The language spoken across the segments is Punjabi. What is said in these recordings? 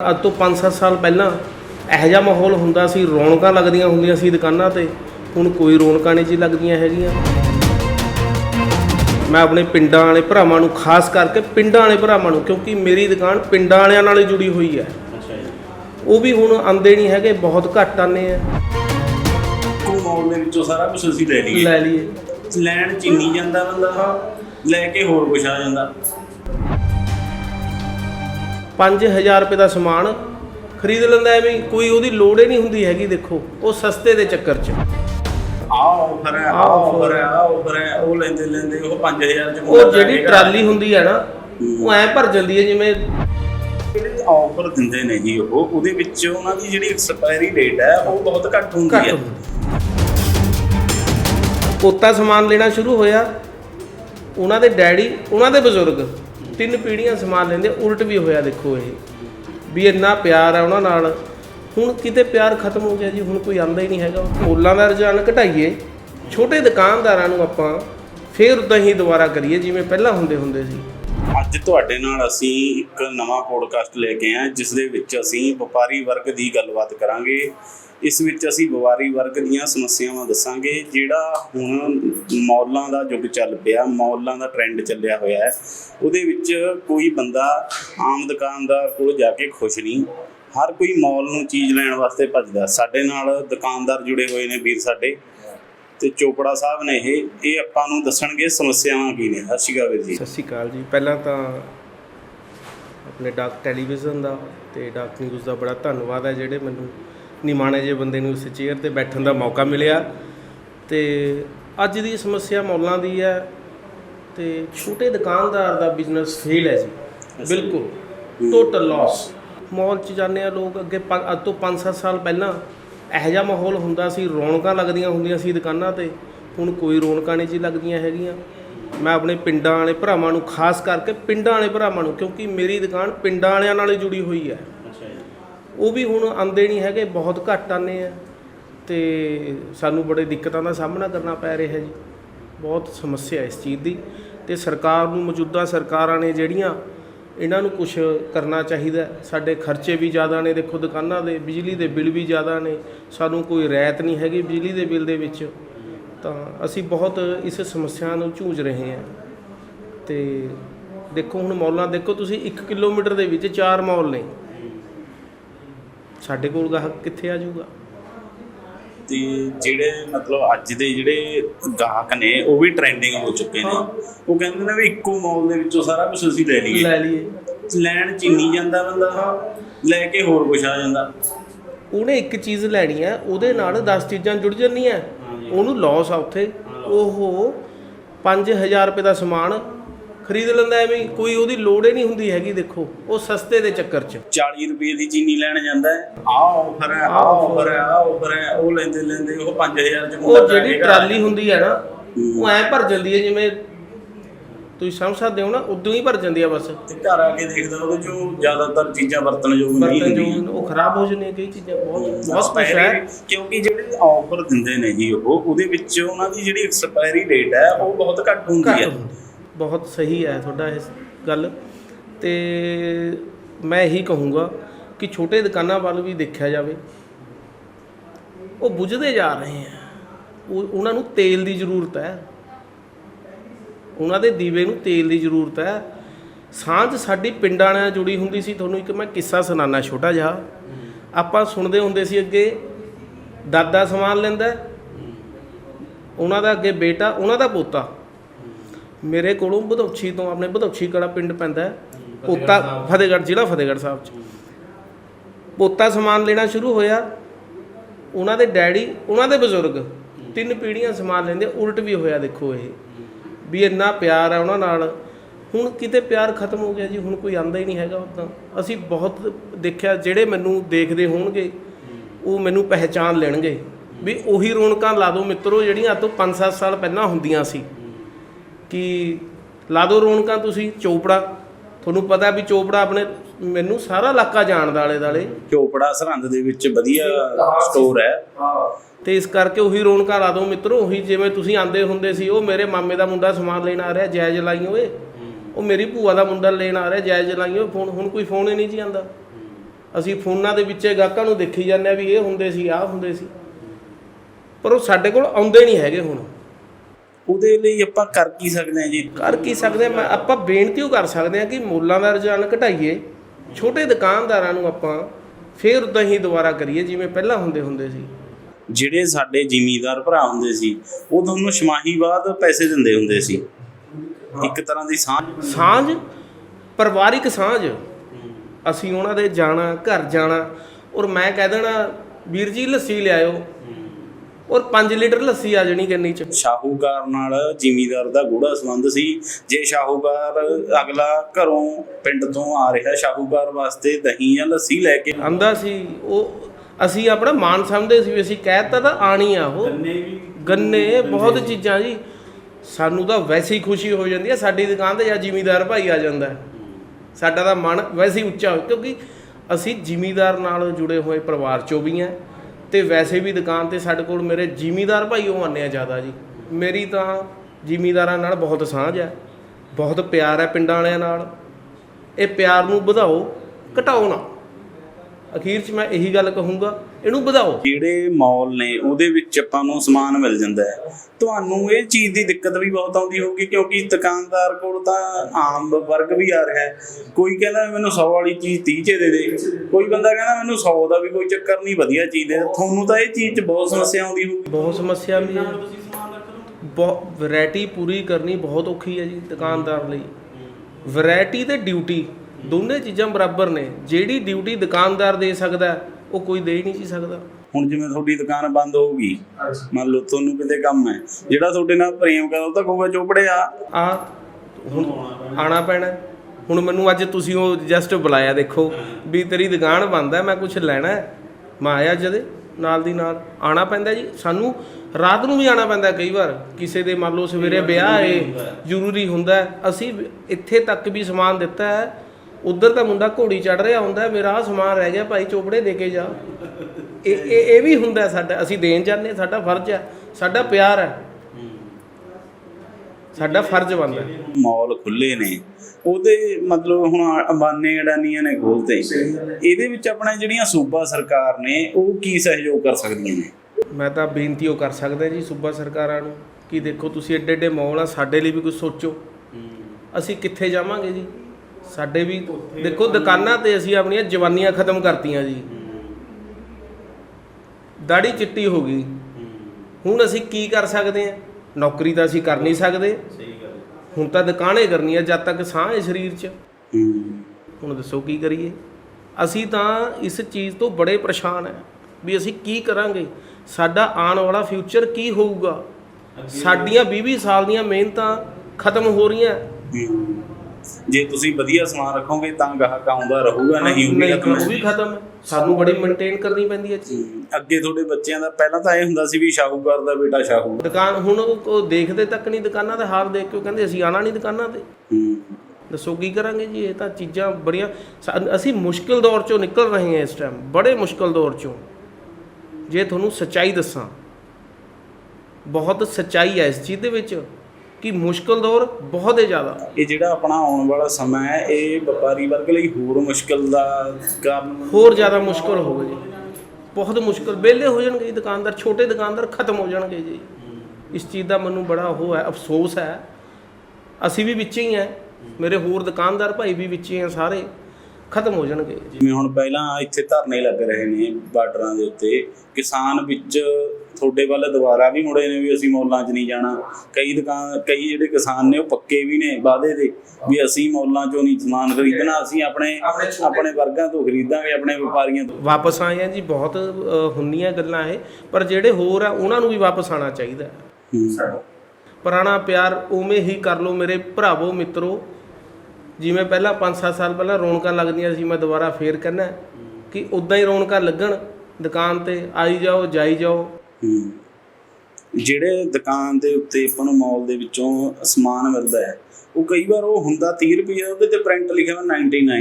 ਅੱਜ ਤੋਂ 5-7 ਸਾਲ ਪਹਿਲਾਂ ਇਹੋ ਜਿਹਾ ਮਾਹੌਲ ਹੁੰਦਾ ਸੀ ਰੌਣਕਾਂ ਲੱਗਦੀਆਂ ਹੁੰਦੀਆਂ ਸੀ ਦੁਕਾਨਾਂ ਤੇ। ਹੁਣ ਕੋਈ ਰੌਣਕਾਂ ਨਹੀਂ ਜੀ ਲੱਗਦੀਆਂ ਹੈਗੀਆਂ। ਮੈਂ ਆਪਣੇ ਪਿੰਡਾਂ ਵਾਲੇ ਭਰਾਵਾਂ ਨੂੰ ਖਾਸ ਕਰਕੇ ਪਿੰਡਾਂ ਵਾਲੇ ਭਰਾਵਾਂ ਨੂੰ ਕਿਉਂਕਿ ਮੇਰੀ ਦੁਕਾਨ ਪਿੰਡਾਂ ਵਾਲਿਆਂ ਨਾਲ ਹੀ ਜੁੜੀ ਹੋਈ ਹੈ। ਉਹ ਵੀ ਹੁਣ ਆਂਦੇ ਨਹੀਂ ਹੈਗੇ ਬਹੁਤ ਘੱਟ ਆਨੇ ਆ। ਮੌਲ ਦੇ ਵਿੱਚੋਂ ਸਾਰਾ ਕੁਝ ਅਸੀਂ ਲੈ ਲਈਏ। ਲੈ ਲਈਏ। ਲੈਣ ਚ ਹੀ ਨਹੀਂ ਜਾਂਦਾ ਬੰਦਾ ਲੈ ਕੇ ਹੋਰ ਕੁਝ ਆ ਜਾਂਦਾ। 5000 ਰੁਪਏ ਦਾ ਸਮਾਨ ਖਰੀਦ ਲੈਂਦਾ ਐਵੇਂ ਕੋਈ ਉਹਦੀ ਲੋੜ ਹੀ ਨਹੀਂ ਹੁੰਦੀ ਹੈਗੀ ਦੇਖੋ ਉਹ ਸਸਤੇ ਦੇ ਚੱਕਰ 'ਚ। ਆ ਆਫਰ ਹੈ ਆ ਆਹ offer ਆਫਰ ਹੈ ਆ ਆਫਰ ਹੈ ਉਹ ਲੈਂਦੇ ਲੈਂਦੇ ਉਹ 5000 ਚ ਉਹ ਜਿਹੜੀ ਟਰਾਲੀ ਹੁੰਦੀ ਹੈ ਨਾ ਉਹ ਐ ਭਰ ਜਾਂਦੀ ਹੈ ਜਿਵੇਂ ਜਿਹੜੇ ਆਫਰ ਦਿੰਦੇ ਨੇ ਜੀ ਉਹ ਉਹਦੇ ਵਿੱਚ ਉਹਨਾਂ ਦੀ ਜਿਹੜੀ ਐਕਸਪਾਇਰੀ ਡੇਟ ਹੈ ਉਹ ਬਹੁਤ ਘੱਟ ਹੁੰਦੀ ਘੱਟ ਹੈ। ਹੁੰਦੀ ਪੋਤਾ ਸਮਾਨ ਲੈਣਾ ਸ਼ੁਰੂ ਹੋਇਆ ਉਹਨਾਂ ਦੇ ਡੈਡੀ ਉਹਨਾਂ ਦੇ ਬਜ਼ੁਰਗ। ਤਿੰਨ ਪੀੜ੍ਹੀਆਂ ਸਮਾਨ ਲੈਂਦੇ, ਉਲਟ ਵੀ ਹੋਇਆ ਦੇਖੋ ਇਹ। ਵੀ ਇੰਨਾ ਪਿਆਰ ਹੈ ਉਹਨਾਂ ਨਾਲ। ਹੁਣ ਕਿਤੇ ਪਿਆਰ ਖਤਮ ਹੋ ਗਿਆ ਜੀ, ਹੁਣ ਕੋਈ ਆਂਦਾ ਹੀ ਨਹੀਂ ਹੈਗਾ। ਮੋਲਾਂ ਦਾ ਰੁਝਾਨ ਘਟਾਈਏ, ਛੋਟੇ ਦੁਕਾਨਦਾਰਾਂ ਨੂੰ ਆਪਾਂ ਫੇਰ ਉਦਾਂ ਹੀ ਦੁਬਾਰਾ ਕਰੀਏ, ਜਿਵੇਂ ਪਹਿਲਾਂ ਹੁੰਦੇ ਹੁੰਦੇ ਸੀ। ਅੱਜ ਤੁਹਾਡੇ ਨਾਲ ਅਸੀਂ ਇੱਕ ਨਵਾਂ ਪੋਡਕਾਸਟ ਲੈ ਕੇ ਆਏ ਜਿਸ ਦੇ ਵਿੱਚ ਅਸੀਂ ਵਪਾਰੀ ਵਰਗ ਦੀ ਗੱਲਬਾਤ ਕਰਾਂਗੇ। ਇਸ ਵਿੱਚ ਅਸੀਂ ਵਪਾਰੀ ਵਰਗ ਦੀਆਂ ਸਮੱਸਿਆਵਾਂ ਦੱਸਾਂਗੇ, ਜਿਹੜਾ ਹੁਣ ਮੌਲਾਂ ਦਾ ਯੁੱਗ ਚੱਲ ਪਿਆ, ਮੌਲਾਂ ਦਾ ਟ੍ਰੈਂਡ ਚੱਲਿਆ ਹੋਇਆ ਹੈ, ਉਹਦੇ ਵਿੱਚ ਕੋਈ ਬੰਦਾ ਆਮ ਦੁਕਾਨਦਾਰ ਕੋਲ ਜਾ ਕੇ ਖੁਸ਼ ਨਹੀਂ। ਹਰ ਕੋਈ ਮੌਲ ਨੂੰ ਚੀਜ਼ ਲੈਣ ਵਾਸਤੇ ਭੱਜਦਾ। ਸਾਡੇ ਨਾਲ ਦੁਕਾਨਦਾਰ ਜੁੜੇ ਹੋਏ ਨੇ ਵੀਰ ਸਾਡੇ, ਤੇ ਚੋਪੜਾ ਸਾਹਿਬ ਨੇ ਇਹ ਇਹ ਆਪਾਂ ਨੂੰ ਦੱਸਣਗੇ ਸਮੱਸਿਆਵਾਂ ਕੀ ਨੇ। ਸਤਿ ਸ਼੍ਰੀ ਅਕਾਲ ਵੀਰ ਜੀ। ਸਤਿ ਸ਼੍ਰੀ ਅਕਾਲ ਜੀ। ਪਹਿਲਾਂ ਤਾਂ ਆਪਣੇ ਡਾਕ ਟੈਲੀਵਿਜ਼ਨ ਦਾ ਤੇ ਡਾਕ ਨਿਊਜ਼ ਦਾ ਬੜਾ ਧੰਨਵਾਦ ਹੈ, ਜਿਹੜੇ ਮੈਨੂੰ ਨਿਮਾਣੇ ਜਿਹੇ ਬੰਦੇ ਨੂੰ ਇਸ ਚੇਅਰ ਤੇ ਬੈਠਣ ਦਾ ਮੌਕਾ ਮਿਲਿਆ। ਤੇ ਅੱਜ ਦੀ ਸਮੱਸਿਆ ਮੌਲਾਂ ਦੀ ਹੈ ਤੇ ਛੋਟੇ ਦੁਕਾਨਦਾਰ ਦਾ ਬਿਜ਼ਨਸ ਫੇਲ ਹੈ ਜੀ। ਬਿਲਕੁਲ। ਟੋਟਲ ਲਾਸ ਮਾਲ 'ਚ ਜਾਂਦੇ ਆ ਲੋਕ ਅੱਗੇ ਅੱਜ ਤੋਂ 5-7 ਸਾਲ ਪਹਿਲਾਂ ਇਹੋ ਜਿਹਾ ਮਾਹੌਲ ਹੁੰਦਾ ਸੀ ਰੌਣਕਾਂ ਲੱਗਦੀਆਂ ਹੁੰਦੀਆਂ ਸੀ ਦੁਕਾਨਾਂ ਤੇ। ਹੁਣ ਕੋਈ ਰੌਣਕਾਂ ਨਹੀਂ ਜੀ ਲੱਗਦੀਆਂ ਹੈਗੀਆਂ। ਮੈਂ ਆਪਣੇ ਪਿੰਡਾਂ ਵਾਲੇ ਭਰਾਵਾਂ ਨੂੰ ਖਾਸ ਕਰਕੇ ਪਿੰਡਾਂ ਵਾਲੇ ਭਰਾਵਾਂ ਨੂੰ ਕਿਉਂਕਿ ਮੇਰੀ ਦੁਕਾਨ ਪਿੰਡਾਂ ਵਾਲਿਆਂ ਨਾਲ ਜੁੜੀ ਹੋਈ ਹੈ। ਜੀ ਉਹ ਵੀ ਹੁਣ ਆਂਦੇ ਨਹੀਂ ਹੈਗੇ, ਬਹੁਤ ਘੱਟ ਆਨੇ ਆ ਤੇ ਸਾਨੂੰ ਬੜੇ ਦਿੱਕਤਾਂ ਦਾ ਸਾਹਮਣਾ ਕਰਨਾ ਪੈ ਰਿਹਾ ਜੀ। ਬਹੁਤ ਸਮੱਸਿਆ ਇਸ ਚੀਜ਼ ਦੀ ਤੇ ਸਰਕਾਰ ਨੂੰ ਮੌਜੂਦਾ ਸਰਕਾਰਾਂ ਨੇ ਜਿਹੜੀਆਂ ਇਹਨਾਂ ਨੂੰ ਕੁਝ ਕਰਨਾ ਚਾਹੀਦਾ, ਸਾਡੇ ਖਰਚੇ ਵੀ ਜ਼ਿਆਦਾ ਨੇ, ਦੇਖੋ ਦੁਕਾਨਾਂ ਦੇ, ਬਿਜਲੀ ਦੇ ਬਿੱਲ ਵੀ ਜ਼ਿਆਦਾ ਨੇ, ਸਾਨੂੰ ਕੋਈ ਰਿਆਇਤ ਨਹੀਂ ਹੈਗੀ ਬਿਜਲੀ ਦੇ ਬਿੱਲ ਦੇ ਵਿੱਚ। ਤਾਂ ਅਸੀਂ ਬਹੁਤ ਇਸ ਸਮੱਸਿਆ ਨੂੰ ਝੂਝ ਰਹੇ ਹਾਂ। ਤੇ ਦੇਖੋ ਹੁਣ ਮੌਲਾਂ, ਦੇਖੋ ਤੁਸੀਂ 1 ਕਿਲੋਮੀਟਰ ਦੇ ਵਿੱਚ ਚਾਰ ਮੌਲ ਨੇ। ਸਾਡੇ ਕੋਲ ਗਾਹਕ ਕਿੱਥੇ ਆ ਜਾਊਗਾ? ਤੇ ਜਿਹੜੇ ਮਤਲਬ ਅੱਜ ਦੇ ਜਿਹੜੇ ਗਾਹਕ ਨੇ ਉਹ ਵੀ ਟ੍ਰੈਂਡਿੰਗ ਹੋ ਚੁੱਕੇ ਨੇ। ਉਹ ਕਹਿੰਦੇ ਨੇ ਵੀ ਇੱਕੋ ਮਾਲ ਦੇ ਵਿੱਚੋਂ ਸਾਰਾ ਕੁਝ ਅਸੀਂ ਲੈ ਲਈਏ। ਲੈ ਲਈਏ। ਲੈਣ ਚ ਹੀ ਨਹੀਂ ਜਾਂਦਾ ਬੰਦਾ ਲੈ ਕੇ ਹੋਰ ਕੁਝ ਆ ਜਾਂਦਾ। ਉਹਨੇ ਇੱਕ ਚੀਜ਼ ਲੈਣੀ ਹੈ ਉਹਦੇ ਨਾਲ 10 ਚੀਜ਼ਾਂ ਜੁੜ ਜਾਂਦੀਆਂ। ਉਹਨੂੰ ਲਾਸ ਆ ਉੱਥੇ। ਉਹ 5000 ਰੁਪਏ ਦਾ ਸਮਾਨ ਖਰੀਦ ਲੈਂਦਾ ਐਵੇਂ ਕੋਈ ਉਹਦੀ ਲੋੜ ਹੀ ਨਹੀਂ ਹੁੰਦੀ ਹੈਗੀ ਦੇਖੋ ਉਹ ਸਸਤੇ ਦੇ ਚੱਕਰ 'ਚ। 40 ਰੁਪਏ ਦੀ ਚੀਨੀ ਲੈਣ ਜਾਂਦਾ ਹੈ। ਆ ਆਫਰ ਹੈ ਆ ਆਫਰ ਹੈ ਆ ਆਫਰ ਹੈ ਉਹ ਲੈਂਦੇ ਲੈਂਦੇ ਉਹ 5000 ਚ ਮੁੰਡਾ ਉਹ ਜਿਹੜੀ ਟਰਾਲੀ ਹੁੰਦੀ ਹੈ ਨਾ ਉਹ ਐ ਭਰ ਜਾਂਦੀ ਹੈ ਜਿਵੇਂ ਤੁਸੀਂ ਸਮਝ ਸਕਦੇ ਹੋ ਨਾ ਉਦੋਂ ਹੀ ਭਰ ਜਾਂਦੀ ਆ ਬਸ। ਤੇ ਘਰ ਆ ਕੇ ਦੇਖਦਾ ਉਹਦੇ ਚੋਂ ਜ਼ਿਆਦਾਤਰ ਚੀਜ਼ਾਂ ਵਰਤਣਯੋਗ ਨਹੀਂ ਬਰਤਨ ਹੁੰਦੀਆਂ। ਜੋ ਉਹ ਖਰਾਬ ਹੋ ਜਾਂਦੀਆਂ ਕਈ ਚੀਜ਼ਾਂ ਬਹੁਤ ਬਹੁਤ ਕੁਛ ਹੈ। ਕਿਉਂਕਿ ਜਿਹੜੇ ਆਫਰ ਦਿੰਦੇ ਨੇ ਜੀ ਉਹ ਉਹਦੇ ਵਿੱਚ ਉਹਨਾਂ ਦੀ ਜਿਹੜੀ ਐਕਸਪਾਇਰੀ ਡੇਟ ਹੈ ਉਹ ਬਹੁਤ ਘੱਟ ਹੁੰਦੀ ਹੈ। ਬਹੁਤ ਸਹੀ ਹੈ ਤੁਹਾਡਾ ਇਸ ਗੱਲ। ਤੇ ਮੈਂ ਇਹੀ ਕਹੂੰਗਾ ਕਿ ਛੋਟੇ ਦੁਕਾਨਾਂ ਵੱਲ ਵੀ ਦੇਖਿਆ ਜਾਵੇ, ਉਹ ਬੁਝਦੇ ਜਾ ਰਹੇ ਆ ਉਹ ਉਹਨਾਂ ਨੂੰ ਤੇਲ ਦੀ ਜ਼ਰੂਰਤ ਹੈ। ਉਹਨਾਂ ਦੇ ਦੀਵੇ ਨੂੰ ਤੇਲ ਦੀ ਜ਼ਰੂਰਤ ਹੈ। ਸਾਂਝ ਸਾਡੀ ਪਿੰਡਾਂ ਨਾਲ ਜੁੜੀ ਹੁੰਦੀ ਸੀ। ਤੁਹਾਨੂੰ ਇੱਕ ਮੈਂ ਕਿੱਸਾ ਸੁਣਾਉਣਾ ਛੋਟਾ ਜਿਹਾ। ਆਪਾਂ ਸੁਣਦੇ ਹੁੰਦੇ ਸੀ ਅੱਗੇ, ਦਾਦਾ ਸਮਾਨ ਲੈਂਦਾ ਉਹਨਾਂ ਦਾ ਅੱਗੇ ਬੇਟਾ, ਉਹਨਾਂ ਦਾ ਪੋਤਾ। ਮੇਰੇ ਕੋਲੋਂ ਬਧੌਛੀ ਤੋਂ ਆਪਣੇ ਬਧੌਛੀ ਕਲਾ ਪਿੰਡ ਪੈਂਦਾ ਹੈ? ਪੋਤਾ ਫਤਿਹਗੜ੍ਹ ਜ਼ਿਲ੍ਹਾ ਫਤਿਹਗੜ੍ਹ ਸਾਹਿਬ ਚ। ਪੋਤਾ ਸਮਾਨ ਲੈਣਾ ਸ਼ੁਰੂ ਹੋਇਆ। ਉਹਨਾਂ ਦੇ ਡੈਡੀ ਉਹਨਾਂ ਦੇ ਬਜ਼ੁਰਗ ਤਿੰਨ ਪੀੜ੍ਹੀਆਂ ਸਮਾਨ ਲੈਂਦੇ ਉਲਟ ਵੀ ਹੋਇਆ ਦੇਖੋ ਇਹ। ਵੀ ਇੰਨਾ ਪਿਆਰ ਹੈ ਉਹਨਾਂ ਨਾਲ। ਹੁਣ ਕਿਤੇ ਪਿਆਰ ਖਤਮ ਹੋ ਗਿਆ ਜੀ ਹੁਣ ਕੋਈ ਆਂਦਾ ਹੀ ਨਹੀਂ ਹੈਗਾ ਉਦਾਂ। ਅਸੀਂ ਬਹੁਤ ਦੇਖਿਆ ਜਿਹੜੇ ਮੈਨੂੰ ਦੇਖਦੇ ਹੋਣਗੇ ਉਹ ਮੈਨੂੰ ਪਹਿਚਾਨ ਲੈਣਗੇ। ਵੀ ਉਹੀ ਰੌਣਕਾਂ ਲਾ ਦਿਓ ਮਿੱਤਰੋ ਜਿਹੜੀਆਂ ਅੱਜ ਤੋਂ 5-7 ਸਾਲ ਪਹਿਲਾਂ ਹੁੰਦੀਆਂ ਸੀ। ਕਿ ਲਾ ਦਿਓ ਰੌਣਕਾਂ ਤੁਸੀਂ ਚੋਪੜਾ। ਤੁਹਾਨੂੰ ਪਤਾ ਵੀ ਚੋਪੜਾ ਆਪਣੇ ਮੈਨੂੰ ਸਾਰਾ ਇਲਾਕਾ ਜਾਣਦਾ ਆਲੇ ਦਾਲੇ ਚੋਪੜਾ ਸਰਹੰਦ ਦੇ ਵਿੱਚ ਵਧੀਆ ਸਟੋਰ ਹੈ। ਤੇ ਇਸ ਕਰਕੇ ਉਹੀ ਰੌਣਕਾਂ ਲਾ ਦਿਓ ਮਿੱਤਰੋ ਉਹੀ ਜਿਵੇਂ ਤੁਸੀਂ ਆਂਦੇ ਹੁੰਦੇ ਸੀ ਉਹ ਮੇਰੇ ਮਾਮੇ ਦਾ ਮੁੰਡਾ ਸਮਾਨ ਲੈਣ ਆ ਰਿਹਾ ਜਾਇਜ਼ ਲਾਈ ਓਏ ਉਹ ਮੇਰੀ ਭੂਆ ਦਾ ਮੁੰਡਾ ਲੈਣ ਆ ਰਿਹਾ ਜਾਇਜ਼ ਲਾਈ ਓਏ ਫੋਨ ਹੁਣ ਕੋਈ ਫੋਨ ਹੀ ਨਹੀਂ ਜੀ ਆਂਦਾ। ਅਸੀਂ ਫੋਨਾਂ ਦੇ ਵਿੱਚ ਗਾਹਕਾਂ ਨੂੰ ਦੇਖੀ ਜਾਂਦੇ ਆ ਵੀ ਇਹ ਹੁੰਦੇ ਸੀ ਆਹ ਹੁੰਦੇ ਸੀ। ਪਰ ਉਹ ਸਾਡੇ ਕੋਲ ਆਉਂਦੇ ਨਹੀਂ ਹੈਗੇ ਹੁਣ। ਉਹਦੇ ਲਈ ਆਪਾਂ ਕਰ ਕੀ ਸਕਦੇ ਹਾਂ ਜੀ? ਕਰ ਕੀ ਸਕਦੇ ਆ ਮੈਂ ਆਪਾਂ ਬੇਨਤੀ ਉਹ ਕਰ ਸਕਦੇ ਆ ਕਿ ਮੁੱਲਾਂ ਦਾ ਰੁਝਾਨ ਘਟਾਈਏ ਛੋਟੇ ਦੁਕਾਨਦਾਰਾਂ ਨੂੰ ਆਪਾਂ ਫੇਰ ਉਦਾਂ ਹੀ ਦੁਬਾਰਾ ਕਰੀਏ ਜਿਵੇਂ ਪਹਿਲਾਂ ਹੁੰਦੇ ਹੁੰਦੇ ਸੀ। ਜਿਹੜੇ ਸਾਡੇ ਜ਼ਿਮੀਂਦਾਰ ਭਰਾ ਹੁੰਦੇ ਸੀ ਉਹ ਤੁਹਾਨੂੰ ਛਮਾਹੀ ਬਾਅਦ ਪੈਸੇ ਦਿੰਦੇ ਹੁੰਦੇ ਸੀ। ਇੱਕ ਤਰ੍ਹਾਂ ਦੀ ਸਾਂਝ। ਸਾਂਝ? ਪਰਿਵਾਰਿਕ ਸਾਂਝ। ਅਸੀਂ ਉਹਨਾਂ ਦੇ ਜਾਣਾ ਘਰ ਜਾਣਾ। ਔਰ ਮੈਂ ਕਹਿ ਦੇਣਾ ਵੀਰ ਜੀ ਲੱਸੀ ਲਿਆਇਓ। ਔਰ 5 ਲੀਟਰ ਲੱਸੀ ਆ ਜਾਣੀ ਕਿੰਨੀ ਚ? ਸ਼ਾਹੂਕਾਰ ਨਾਲ ਜ਼ਿਮੀਂਦਾਰ ਦਾ ਗੂੜਾ ਸੰਬੰਧ ਸੀ। ਜੇ ਸ਼ਾਹੂਕਾਰ ਅਗਲਾ ਘਰੋਂ ਪਿੰਡ ਤੋਂ ਆ ਰਿਹਾ ਸ਼ਾਹੂਕਾਰ ਵਾਸਤੇ ਦਹੀਂ ਜਾਂ ਲੱਸੀ ਲੈ ਕੇ ਆਂਦਾ ਸੀ ਉਹ ਅਸੀਂ ਆਪਣਾ ਮਾਨ ਸਮਝਦੇ ਸੀ ਵੀ ਅਸੀਂ ਕਹਿਤਾ ਤਾਂ ਆਣੀ ਆ ਉਹ। ਗੰਨੇ ਬਹੁਤ ਚੀਜ਼ਾਂ ਜੀ। ਸਾਨੂੰ ਤਾਂ ਵੈਸੇ ਹੀ ਖੁਸ਼ੀ ਹੋ ਜਾਂਦੀ ਹੈ ਸਾਡੀ ਦੁਕਾਨ ਤੇ ਜਾਂ ਜ਼ਿਮੀਦਾਰ ਭਾਈ ਆ ਜਾਂਦਾ। ਸਾਡਾ ਤਾਂ ਮਨ ਵੈਸੇ ਹੀ ਉੱਚਾ ਹੋ ਕਿਉਂਕਿ ਅਸੀਂ ਜ਼ਿਮੀਦਾਰ ਨਾਲ ਜੁੜੇ ਹੋਏ ਪਰਿਵਾਰ ਚੋਂ ਵੀ ਹਾਂ ਤੇ ਵੈਸੇ ਵੀ ਦੁਕਾਨ ਤੇ ਸਾਡੇ ਕੋਲ ਮੇਰੇ ਜ਼ਿਮੀਦਾਰ ਭਾਈ ਉਹ ਆਉਂਦੇ ਆ ਜ਼ਿਆਦਾ ਜੀ। ਮੇਰੀ ਤਾਂ ਜ਼ਿਮੀਦਾਰਾਂ ਨਾਲ ਬਹੁਤ ਸਾਂਝ ਹੈ, ਬਹੁਤ ਪਿਆਰ ਹੈ ਪਿੰਡਾਂ ਵਾਲਿਆਂ ਨਾਲ। ਇਹ ਪਿਆਰ ਨੂੰ ਵਧਾਓ, ਘਟਾਓ ਨਾ। ਅਖੀਰ 'ਚ ਮੈਂ ਇਹੀ ਗੱਲ ਕਹੂੰਗਾ ਇਹਨੂੰ ਵਧਾਓ। ਜਿਹੜੇ ਮਾਲ ਨੇ ਉਹਦੇ ਵਿੱਚ ਆਪਾਂ ਨੂੰ ਸਮਾਨ ਮਿਲ ਜਾਂਦਾ ਹੈ। ਤੁਹਾਨੂੰ ਇਹ ਚੀਜ਼ ਦੀ ਦਿੱਕਤ ਵੀ ਬਹੁਤ ਆਉਂਦੀ ਹੋਊਗੀ ਕਿਉਂਕਿ ਦੁਕਾਨਦਾਰ ਕੋਲ ਤਾਂ ਆਮ ਵਰਗ ਵੀ ਆ ਰਿਹਾ ਹੈ। ਕੋਈ ਕਹਿੰਦਾ ਮੈਨੂੰ 100 ਵਾਲੀ ਚੀਜ਼ 30 ਚ ਦੇ ਦੇ। ਕੋਈ ਬੰਦਾ ਕਹਿੰਦਾ ਮੈਨੂੰ 100 ਦਾ ਵੀ ਕੋਈ ਚੱਕਰ ਨਹੀਂ ਵਧੀਆ ਚੀਜ਼ ਦੇ ਤੁਹਾਨੂੰ ਤਾਂ ਇਹ ਚੀਜ਼ 'ਚ ਬਹੁਤ ਸਮੱਸਿਆ ਆਉਂਦੀ ਹੋਊਗੀ। ਬਹੁਤ ਸਮੱਸਿਆ ਵੀ ਹੈ। ਬਹੁਤ ਵੈਰਾਈਟੀ ਪੂਰੀ ਕਰਨੀ ਬਹੁਤ ਔਖੀ ਹੈ ਜੀ ਦੁਕਾਨਦਾਰ ਲਈ। ਵੈਰਾਈਟੀ ਤੇ ਡਿਊਟੀ ਦੋਨੇ ਚੀਜ਼ਾਂ ਬਰਾਬਰ ਨੇ। ਜਿਹੜੀ ਡਿਊਟੀ ਦੁਕਾਨਦਾਰ ਦੇ ਸਕਦਾ ਹੈ, ਉਹ ਕੋਈ ਦੇ ਹੀ ਨਹੀਂ ਸੀ ਸਕਦਾ। ਹੁਣ ਜਿਵੇਂ ਤੁਹਾਡੀ ਦੁਕਾਨ ਬੰਦ ਹੋਊਗੀ ਮੰਨ ਲਓ ਤੁਹਾਨੂੰ ਕਿਤੇ ਕੰਮ ਹੈ ਜਿਹੜਾ ਤੁਹਾਡੇ ਨਾਲ ਪ੍ਰੇਮ ਕਰਦਾ ਉਹ ਤਾਂ ਕਹੂਗਾ ਚੋਪੜਿਆ ਆ। ਹੁਣ ਆਣਾ ਪੈਣਾ। ਹੁਣ ਮੈਨੂੰ ਅੱਜ ਤੁਸੀਂ ਉਹ ਜਸਟ ਬੁਲਾਇਆ ਦੇਖੋ ਵੀ ਤੇਰੀ ਦੁਕਾਨ ਬੰਦ ਹੈ ਮੈਂ ਕੁਝ ਲੈਣਾ ਹੈ। ਮੈਂ ਆਇਆ ਜਦੇ ਨਾਲ ਦੀ ਨਾਲ। ਆਣਾ ਪੈਂਦਾ ਜੀ। ਸਾਨੂੰ ਰਾਤ ਨੂੰ ਵੀ ਆਣਾ ਪੈਂਦਾ ਕਈ ਵਾਰ। ਕਿਸੇ ਦੇ ਮੰਨ ਲਓ ਸਵੇਰੇ ਵਿਆਹ ਹੈ ਜ਼ਰੂਰੀ ਹੁੰਦਾ। ਅਸੀਂ ਇੱਥੇ ਤੱਕ ਵੀ ਸਮਾਨ ਦਿੱਤਾ ਹੈ। ਉਧਰ ਤਾਂ ਮੁੰਡਾ ਘੋੜੀ ਚੜ ਰਿਹਾ ਹੁੰਦਾ ਮੇਰਾ ਆ ਸਮਾਨ ਰਹਿ ਗਿਆ ਭਾਈ ਚੋਪੜੇ ਦੇ ਕੇ ਜਾ। ਇਹ ਇਹ ਇਹ ਵੀ ਹੁੰਦਾ ਸਾਡਾ ਅਸੀਂ ਦੇਣ ਜਾਂਦੇ ਸਾਡਾ ਫਰਜ਼ ਹੈ ਸਾਡਾ ਪਿਆਰ ਹੈ। ਸਾਡਾ ਫਰਜ਼ ਬਣਦਾ ਮਾਲ ਖੁੱਲੇ ਨੇ ਉਹਦੇ ਮਤਲਬ ਹੁਣ ਅੰਬਾਨੇ ਅਡਾਨੀਆਂ ਨੇ ਖੋਲਤੇ ਇਹਦੇ ਵਿੱਚ ਆਪਣੇ ਜਿਹੜੀਆਂ ਸੂਬਾ ਸਰਕਾਰ ਨੇ ਉਹ ਕੀ ਸਹਿਯੋਗ ਕਰ ਸਕਦੀਆਂ ਨੇ? ਮੈਂ ਤਾਂ ਬੇਨਤੀ ਉਹ ਕਰ ਸਕਦਾ ਜੀ ਸੂਬਾ ਸਰਕਾਰਾਂ ਨੂੰ। ਕਿ ਦੇਖੋ ਤੁਸੀਂ ਐਡੇ ਐਡੇ ਮੌਲ ਆ ਸਾਡੇ ਲਈ ਵੀ ਕੁਝ ਸੋਚੋ। ਅਸੀਂ ਕਿੱਥੇ ਜਾਵਾਂਗੇ ਜੀ? ਸਾਡੇ ਵੀ ਦੇਖੋ ਦੁਕਾਨਾਂ ਤੇ ਅਸੀਂ ਆਪਣੀਆਂ ਜਵਾਨੀਆਂ ਖਤਮ ਕਰਤੀਆਂ ਜੀ। ਦਾੜੀ ਚਿੱਟੀ ਹੋ ਗਈ। ਹੁਣ ਅਸੀਂ ਕੀ ਕਰ ਸਕਦੇ ਹਾਂ? ਨੌਕਰੀ ਤਾਂ ਅਸੀਂ ਕਰ ਨਹੀਂ ਸਕਦੇ। ਹੁਣ ਤਾਂ ਦੁਕਾਨੇ ਕਰਨੀ ਆ ਜਦ ਤੱਕ ਸਾਹ ਹੈ ਸਰੀਰ 'ਚ। ਹੁਣ ਦੱਸੋ ਕੀ ਕਰੀਏ? ਅਸੀਂ ਤਾਂ ਇਸ ਚੀਜ਼ ਤੋਂ ਬੜੇ ਪਰੇਸ਼ਾਨ ਹੈ ਵੀ ਅਸੀਂ ਕੀ ਕਰਾਂਗੇ? ਸਾਡਾ ਆਉਣ ਵਾਲਾ ਫਿਊਚਰ ਕੀ ਹੋਊਗਾ? ਸਾਡੀਆਂ 20-20 ਸਾਲ ਦੀਆਂ ਮਿਹਨਤਾਂ ਖਤਮ ਹੋ ਰਹੀਆਂ। ਜੇ ਤੁਸੀਂ ਵਧੀਆ ਸਮਾਨ ਰੱਖੋਗੇ ਤਾਂ ਗਾਹਕ ਆਉਂਦਾ ਰਹੂਗਾ ਨਹੀਂ ਹੋਊਗਾ ਤਾਂ ਉਹ ਵੀ ਖਤਮ ਸਾਨੂੰ ਬੜੀ ਮੇਨਟੇਨ ਕਰਨੀ ਪੈਂਦੀ ਹੈ। ਜੀ ਹੂੰ। ਅੱਗੇ ਤੁਹਾਡੇ ਬੱਚਿਆਂ ਦਾ ਪਹਿਲਾਂ ਤਾਂ ਇਹ ਹੁੰਦਾ ਸੀ ਵੀ ਸ਼ਾਹੂਕਾਰ ਦਾ ਬੇਟਾ ਸ਼ਾਹੂ। ਦੁਕਾਨ ਹੁਣ ਉਹ ਦੇਖਦੇ ਤੱਕ ਨਹੀਂ ਦੁਕਾਨਾਂ ਦਾ ਹਾਲ ਦੇਖ ਕੇ ਕਹਿੰਦੇ ਅਸੀਂ ਆਣਾ ਨਹੀਂ ਦੁਕਾਨਾਂ ਤੇ। ਹੂੰ। ਦੱਸੋ ਕੀ ਕਰਾਂਗੇ ਜੀ ਇਹ ਤਾਂ ਚੀਜ਼ਾਂ ਬੜੀਆਂ ਅਸੀਂ ਮੁਸ਼ਕਿਲ ਦੌਰ ਚੋਂ ਨਿਕਲ ਰਹੇ ਹਾਂ ਇਸ ਟਾਈਮ ਬੜੇ ਮੁਸ਼ਕਿਲ ਦੌਰ ਚੋਂ। ਜੇ ਤੁਹਾਨੂੰ ਸੱਚਾਈ ਦੱਸਾਂ ਬਹੁਤ ਸੱਚਾਈ ਹੈ ਇਸ ਚੀਜ਼ ਦੇ ਵਿੱਚ। ਕਿ ਮੁਸ਼ਕਿਲ ਦੌਰ ਬਹੁਤ ਹੀ ਜ਼ਿਆਦਾ। ਇਹ ਜਿਹੜਾ ਆਪਣਾ ਆਉਣ ਵਾਲਾ ਸਮਾਂ ਹੈ ਇਹ ਵਪਾਰੀ ਵਰਗ ਲਈ ਹੋਰ ਮੁਸ਼ਕਲ ਦਾ ਕਾਰਨ ਹੋਰ ਜ਼ਿਆਦਾ ਮੁਸ਼ਕਿਲ ਹੋਵੇ ਜੀ। ਬਹੁਤ ਮੁਸ਼ਕਿਲ। ਵਿਹਲੇ ਹੋ ਜਾਣਗੇ ਜੀ ਦੁਕਾਨਦਾਰ ਛੋਟੇ ਦੁਕਾਨਦਾਰ ਖਤਮ ਹੋ ਜਾਣਗੇ ਜੀ। ਇਸ ਚੀਜ਼ ਦਾ ਮੈਨੂੰ ਬੜਾ ਉਹ ਹੈ ਅਫਸੋਸ ਹੈ। ਅਸੀਂ ਵੀ ਵਿੱਚ ਹੀ ਹੈ। ਮੇਰੇ ਹੋਰ ਦੁਕਾਨਦਾਰ ਭਾਈ ਵੀ ਵਿੱਚ ਹੀ ਹੈ ਸਾਰੇ। ਖਤਮ ਹੋ ਜਾਣਗੇ। ਜਿਵੇਂ ਹੁਣ ਪਹਿਲਾਂ ਇੱਥੇ ਧਰਨੇ ਲੱਗ ਰਹੇ ਨੇ ਬਾਰਡਰਾਂ ਦੇ ਉੱਤੇ। ਕਿਸਾਨ ਵਿੱਚ ਤੁਹਾਡੇ ਵੱਲ ਦੁਬਾਰਾ ਵੀ ਮੁੜੇ ਨੇ ਵੀ ਅਸੀਂ ਮੌਲਾਂ 'ਚ ਨਹੀਂ ਜਾਣਾ ਕਈ ਦੁਕਾਨ ਕਈ ਜਿਹੜੇ ਕਿਸਾਨ ਨੇ ਉਹ ਪੱਕੇ ਵੀ ਨੇ ਵਾਅਦੇ ਦੇ ਵੀ ਅਸੀਂ ਮੌਲਾਂ 'ਚੋਂ ਨਹੀਂ ਸਮਾਨ ਖਰੀਦਣਾ ਅਸੀਂ ਆਪਣੇ ਆਪਣੇ ਵਰਗਾਂ ਤੋਂ ਖਰੀਦਾਂਗੇ ਆਪਣੇ ਵਪਾਰੀਆਂ ਤੋਂ ਵਾਪਸ ਆਏ ਆ ਜੀ ਬਹੁਤ ਅ, ਹੁੰਦੀਆਂ ਗੱਲਾਂ ਇਹ ਪਰ ਜਿਹੜੇ ਹੋਰ ਆ ਉਹਨਾਂ ਨੂੰ ਵੀ ਵਾਪਸ ਆਉਣਾ ਚਾਹੀਦਾ। ਪੁਰਾਣਾ ਪਿਆਰ ਉਵੇਂ ਹੀ ਕਰ ਲਓ ਮੇਰੇ ਭਰਾਵੋ ਮਿੱਤਰੋ ਜਿਵੇਂ ਪਹਿਲਾਂ 5-7 ਸਾਲ ਪਹਿਲਾਂ ਰੌਣਕਾਂ ਲੱਗਦੀਆਂ ਸੀ ਮੈਂ ਦੁਬਾਰਾ ਫੇਰ ਕਹਿੰਦਾ ਕਿ ਉਦਾਂ ਹੀ ਰੌਣਕਾਂ ਲੱਗਣ ਦੁਕਾਨ ਤੇ ਆਈ ਜਾਓ ਜਾਈ ਜਾਓ। ਜਿਹੜੇ ਦੁਕਾਨ ਦੇ ਉੱਤੇ ਆਪਾਂ ਨੂੰ ਮਾਲ ਦੇ ਵਿੱਚੋਂ ਸਮਾਨ ਮਿਲਦਾ ਹੈ ਉਹ ਕਈ ਵਾਰ ਉਹ ਹੁੰਦਾ 30 ਰੁਪਏ ਉਹਦੇ ਤੇ ਪ੍ਰਿੰਟ ਲਿਖਿਆ ਹੋਇਆ 99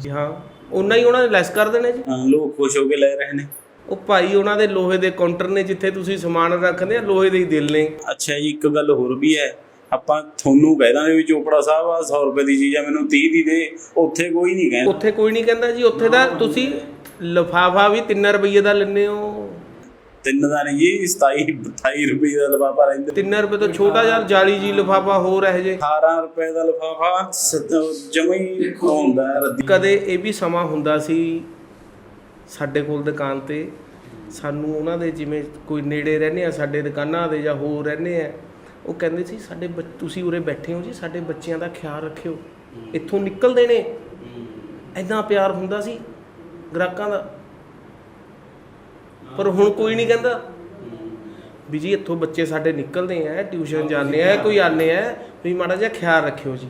ਜੀ ਹਾਂ ਉਨਾ ਹੀ ਉਹਨਾਂ ਨੇ ਲੈਸ ਕਰ ਦੇਣੇ ਜੀ। ਹਾਂ, ਲੋਕ ਖੁਸ਼ ਹੋ ਕੇ ਲੈ ਰਹੇ ਨੇ। ਉਹ ਭਾਈ ਉਹਨਾਂ ਦੇ ਲੋਹੇ ਦੇ ਕਾਊਂਟਰ ਨੇ ਜਿੱਥੇ ਤੁਸੀਂ ਸਮਾਨ ਰੱਖਦੇ ਆ ਲੋਹੇ ਦੇ ਹੀ ਦਿਲ ਨੇ। ਅੱਛਾ ਜੀ ਇੱਕ ਗੱਲ ਹੋਰ ਵੀ ਹੈ ਆਪਾਂ ਤੁਹਾਨੂੰ ਕਹਿ ਦਾਂਗੇ ਵੀ ਚੋਪੜਾ ਸਾਹਿਬ ਆ 100 ਰੁਪਏ ਦੀ ਚੀਜ਼ ਆ ਮੈਨੂੰ 30 ਦੀ ਦੇ ਉੱਥੇ ਕੋਈ ਨਹੀਂ ਕਹਿੰਦਾ। ਉੱਥੇ ਕੋਈ ਨਹੀਂ ਕਹਿੰਦਾ ਜੀ ਉੱਥੇ ਦਾ ਤੁਸੀਂ ਲਫਾਫਾ ਵੀ 3 ਰੁਪਏ ਦਾ ਲੈਂਦੇ ਹੋ ਤਿੰਨ ਦਾ ਨਹੀਂ ਜੀ 27 28 ਰੁਪਏ ਦਾ ਲਫਾਫਾ ਰਹਿੰਦਾ। 3 ਰੁਪਏ ਤੋਂ ਛੋਟਾ ਜਿਹਾ ਜਾਲੀ ਜੀ ਲਫਾਫਾ ਹੋਰ ਇਹ ਜੇ 18 ਰੁਪਏ ਦਾ ਲਫਾਫਾ ਜਮਾ ਹੀ ਹੁੰਦਾ ਰੱਦੀ। ਕਦੇ ਇਹ ਵੀ ਸਮਾਂ ਹੁੰਦਾ ਸੀ ਸਾਡੇ ਕੋਲ ਦੁਕਾਨ ਤੇ ਸਾਨੂੰ ਉਹਨਾਂ ਦੇ ਜਿਵੇਂ ਕੋਈ ਨੇੜੇ ਰਹਿੰਦੇ ਆ ਸਾਡੇ ਦੁਕਾਨਾਂ ਦੇ ਜਾਂ ਹੋਰ ਰਹਿੰਦੇ ਆ ਉਹ ਕਹਿੰਦੇ ਸੀ ਸਾਡੇ ਤੁਸੀਂ ਉਰੇ ਬੈਠੇ ਹੋ ਜੀ ਸਾਡੇ ਬੱਚਿਆਂ ਦਾ ਖਿਆਲ ਰੱਖਿਓ। ਇੱਥੋਂ ਨਿਕਲਦੇ ਨੇ। ਇੰਨਾ ਪਿਆਰ ਹੁੰਦਾ ਸੀ ਗ੍ਰਾਹਕਾਂ ਦਾ। ਪਰ ਹੁਣ ਕੋਈ ਨਹੀਂ ਕਹਿੰਦਾ। ਵੀ ਜੀ ਇੱਥੋਂ ਬੱਚੇ ਸਾਡੇ ਨਿਕਲਦੇ ਆ ਟਿਊਸ਼ਨ ਜਾਂਦੇ ਆ ਕੋਈ ਆਨੇ ਆ ਵੀ ਮਾੜਾ ਜਿਹਾ ਖਿਆਲ ਰੱਖਿਓ ਜੀ।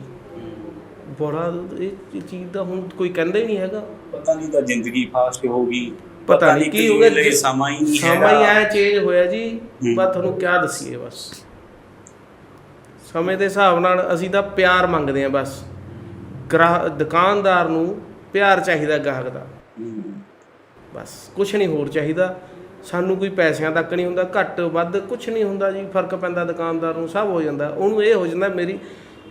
ਬੜਾ ਇਹ ਚੀਜ਼ ਦਾ ਹੁਣ ਕੋਈ ਕਹਿੰਦਾ ਹੀ ਨਹੀਂ ਹੈਗਾ। ਪਤਾ ਨਹੀਂ ਤਾਂ ਜ਼ਿੰਦਗੀ ਫਾਸਟ ਹੋ ਗਈ ਪਤਾ ਨਹੀਂ ਕੀ ਹੋ ਗਿਆ ਸਮਾਂ ਹੀ ਨਹੀਂ ਸਮਾਂ ਹੀ ਆਇਆ ਚੇਂਜ ਹੋਇਆ ਜੀ। ਬਸ ਤੁਹਾਨੂੰ ਕਿਆ ਦਸੀਏ ਬਸ। ਸਮੇਂ ਦੇ ਹਿਸਾਬ ਨਾਲ ਅਸੀਂ ਤਾਂ ਪਿਆਰ ਮੰਗਦੇ ਆ ਬਸ। ਗ੍ਰਾਹ ਦੁਕਾਨਦਾਰ ਨੂੰ ਪਿਆਰ ਚਾਹੀਦਾ ਗਾਹਕ ਦਾ। ਬਸ ਕੁਝ ਨਹੀਂ ਹੋਰ ਚਾਹੀਦਾ। ਸਾਨੂੰ ਕੋਈ ਪੈਸਿਆਂ ਤੱਕ ਨਹੀਂ ਹੁੰਦਾ ਘੱਟ ਵੱਧ ਕੁਝ ਨਹੀਂ ਹੁੰਦਾ ਜੀ ਫ਼ਰਕ ਪੈਂਦਾ ਦੁਕਾਨਦਾਰ ਨੂੰ ਸਭ ਹੋ ਜਾਂਦਾ। ਉਹਨੂੰ ਇਹ ਹੋ ਜਾਂਦਾ ਮੇਰੀ